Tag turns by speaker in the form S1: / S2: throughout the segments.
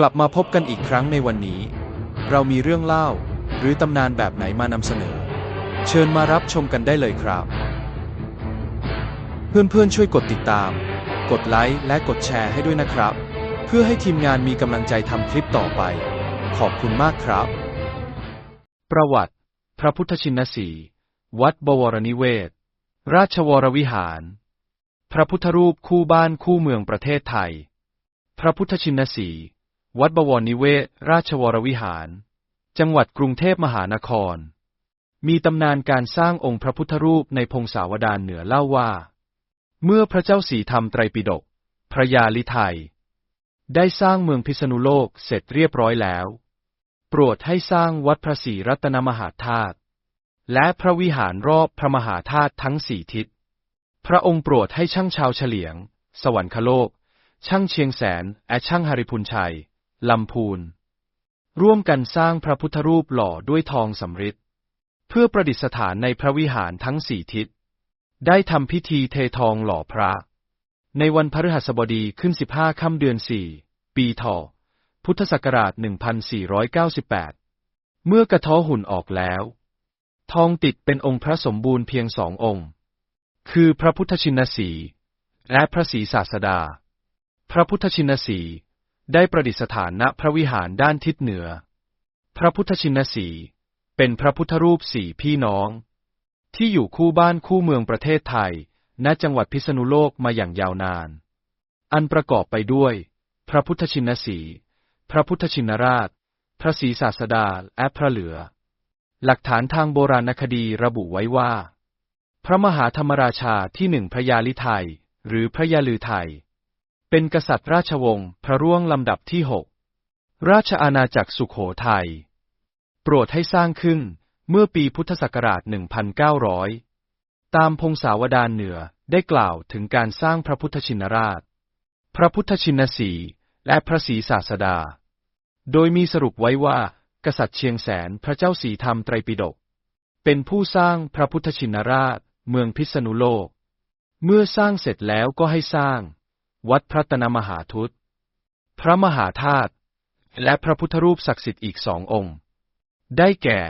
S1: กลับมาพบกันอีกครั้งในวันนี้ เรามีเรื่องเล่า หรือตำนานแบบไหนมานำเสนอ เชิญมารับชมกันได้เลยครับ เพื่อนๆช่วยกดติดตาม กดไลค์และกดแชร์ให้ด้วยนะครับ เพื่อให้ทีมงานมีกำลังใจทำคลิปต่อไป ขอบคุณมากครับ ประวัติ พระพุทธชินสี วัดบวรนิเวศ ราชวรวิหาร พระพุทธรูปคู่บ้านคู่เมืองประเทศไทย พระพุทธชินสี วัดบวรนิเวศ ราชวรวิหาร จังหวัดกรุงเทพมหานคร มีตำนานการสร้างองค์พระพุทธรูปในพงศาวดารเหนือเล่าว่า เมื่อพระเจ้าสีธรรมไตรปิฎกพระยาลิไทย ได้สร้างเมืองพิษณุโลกเสร็จเรียบร้อยแล้ว โปรดให้สร้างวัดพระศรีรัตนมหาธาตุและพระวิหารรอบพระมหาธาตุทั้งสี่ทิศ พระองค์โปรดให้ช่างชาวเฉลียง สวรรคโลก ช่างเชียงแสนและช่างหริพุนชัย ลำพูน ร่วมกันสร้างพระพุทธรูปหล่อด้วยทองสำริดเพื่อประดิษฐานในพระวิหารทั้งสี่ทิศ ได้ทำพิธีเททองหล่อพระ ในวันพฤหัสบดีขึ้นสิบห้าค่ำเดือนสี่ปีถอพุทธศักราช 1498 เมื่อกระท้อหุ่นออกแล้ว ทองติดเป็นองค์พระสมบูรณ์เพียงสององค์ คือพระพุทธชินสี และพระศรีศาสดา พระพุทธชินสี ได้ประดิษฐานณพระวิหารด้านทิศเหนือ พระพุทธชินสี เป็นพระพุทธรูปสี่พี่น้อง ที่อยู่คู่บ้านคู่เมืองประเทศไทย ณจังหวัดพิษณุโลกมาอย่างยาวนาน อันประกอบไปด้วย พระพุทธชินสี พระพุทธชินราช พระศรีศาสดาและพระเหลือ หลักฐานทางโบราณคดีระบุไว้ว่า พระมหาธรรมราชาที่หนึ่งพระยาลิไทยหรือพระยาลือไทย เป็นกษัตริย์ราชวงศ์พระร่วงลำดับที่หกราชอาณาจักรสุขโขทัย โปรดให้สร้างขึ้นเมื่อปีพุทธศักราช 1900 ตามพงศาวดารเหนือได้กล่าวถึงการสร้างพระพุทธชินราช พระพุทธชินสีและพระศรีศาสดา โดยมีสรุปไว้ว่า กษัตริย์เชียงแสนพระเจ้าสีธรรมไตรปิฎกเป็นผู้สร้างพระพุทธชินราช เมืองพิษณุโลก เมื่อสร้างเสร็จแล้วก็ให้สร้าง วัดพระตนมหาทุตพระมหาธาตุและพระพุทธรูปศักดิ์สิทธิ์อีกสององค์ ได้แก่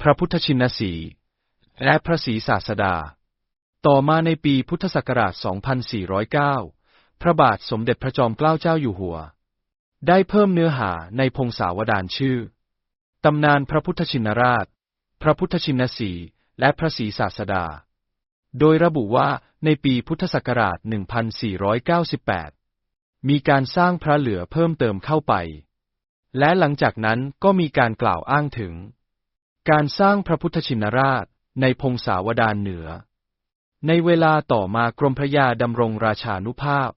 S1: พระพุทธชินสีและพระศรีศาสดา ต่อมาในปีพุทธศักราช 2409 พระบาทสมเด็จพระจอมเกล้าเจ้าอยู่หัว ได้เพิ่มเนื้อหาในพงศาวดารชื่อ ตำนานพระพุทธชินราช พระพุทธชินสีและพระศรีศาสดา โดยระบุว่า ในปีพุทธศักราช 1498 มีการสร้างพระเหลือเพิ่มเติมเข้าไป และหลังจากนั้นก็มีการกล่าวอ้างถึง การสร้างพระพุทธชินราชในพงศาวดารเหนือ ในเวลาต่อมากรมพระยาดำรงราชานุภาพ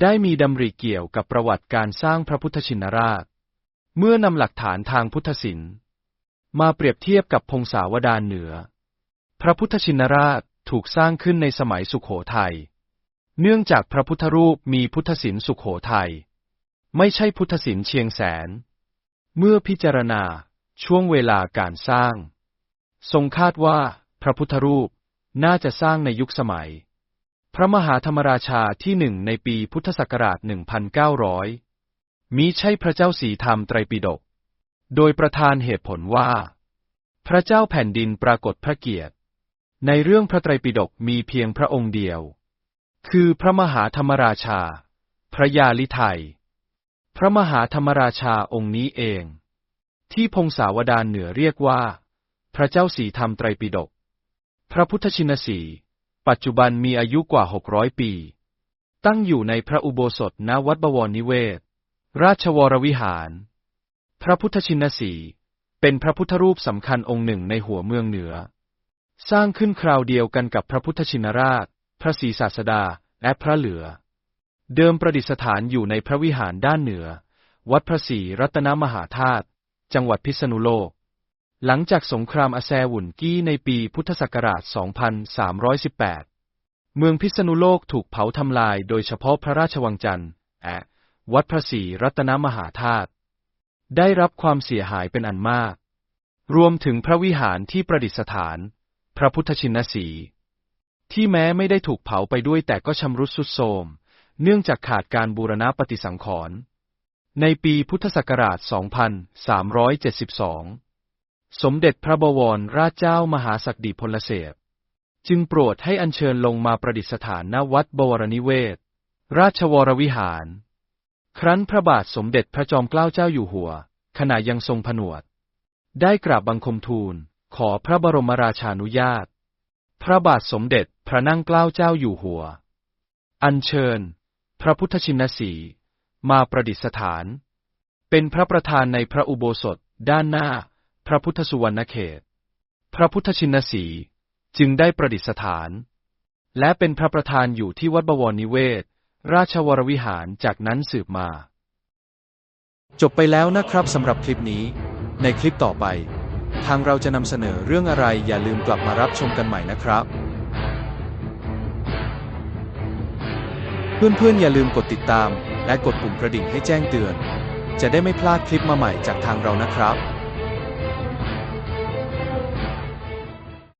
S1: ได้มีดำริเกี่ยวกับประวัติการสร้างพระพุทธชินราช เมื่อนำหลักฐานทางพุทธศิลป์มาเปรียบเทียบกับพงศาวดารเหนือ พระพุทธชินราช ถูกสร้างขึ้นในสมัยสุขโขทัย เนื่องจากพระพุทธรูปมีพุทธศิลป์สุขโขทัย ไม่ใช่พุทธศิลป์เชียงแสน เมื่อพิจารณาช่วงเวลาการสร้าง ทรงคาดว่าพระพุทธรูปน่าจะสร้างในยุคสมัย พระมหาธรรมราชาที่หนึ่งในปีพุทธศักราช 1900 มิใช่พระเจ้าสีธรรมไตรปิฎก โดยประธานเหตุผลว่า พระเจ้าแผ่นดินปรากฏพระเกียรติ ในเรื่องพระไตรปิฎกมีเพียงพระองค์เดียว คือพระมหาธรรมราชา พระยาลิไทย พระมหาธรรมราชาองค์นี้เอง ที่พงศาวดารเหนือเรียกว่า พระเจ้าสีธรรมไตรปิฎกพระพุทธชินสี ปัจจุบันมีอายุกว่า600ปี ตั้งอยู่ในพระอุโบสถณวัดบวรนิเวศ ราชวรวิหาร พระพุทธชินสี เป็นพระพุทธรูปสำคัญองค์หนึ่งในหัวเมืองเหนือ สร้างขึ้นคราวเดียวกันกับพระพุทธชินราช พระศรีศาสดา และพระเหลือ เดิมประดิษฐานอยู่ในพระวิหารด้านเหนือ วัดพระศรีรัตนมหาธาตุ จังหวัดพิษณุโลก หลังจากสงครามอาแซวุ่นกี้ในปีพุทธศักราช 2318 เมืองพิษณุโลกถูกเผาทำลายโดยเฉพาะพระราชวังจันทร์แอะวัดพระศรีรัตนมหาธาตุ ได้รับความเสียหายเป็นอันมาก รวมถึงพระวิหารที่ประดิษฐาน พระพุทธชินสี ที่แม้ไม่ได้ถูกเผาไปด้วยแต่ก็ชำรุดทรุดโทรม เนื่องจากขาดการบูรณะปฏิสังขรณ์ในปีพุทธศักราช 2372 สมเด็จพระบวรราชเจ้ามหาศักดิพลเสพจึงโปรดให้อัญเชิญลงมาประดิษฐานณวัดบวรนิเวศ ราชวรวิหาร ครั้นพระบาทสมเด็จพระจอมเกล้าเจ้าอยู่หัว ขณะยังทรงผนวด ได้กราบบังคมทูล ขอพระบรมราชานุญาต พระบาทสมเด็จพระนั่งเกล้าเจ้าอยู่หัว อัญเชิญ พระพุทธชินสีมาประดิษฐาน เป็นพระประธานในพระอุโบสถด้านหน้า พระพุทธสุวรรณเขต พระพุทธชินสีจึงได้ประดิษฐาน และเป็นพระประธานอยู่ที่วัดบวรนิเวศ ราชวรวิหารจากนั้นสืบมา จบไปแล้วนะครับสำหรับคลิปนี้ ในคลิปต่อไปางเราจะนำเสนอเรื่องอะไรอย่าลืมกลับมารับชมกันใหม่นะครับ เพื่อนๆอย่าลืมกดติดตาม และกดปุ่มกระดิ่งให้แจ้งเตือน จะได้ไม่พลาดคลิปมาใหม่จากทางเรานะครับ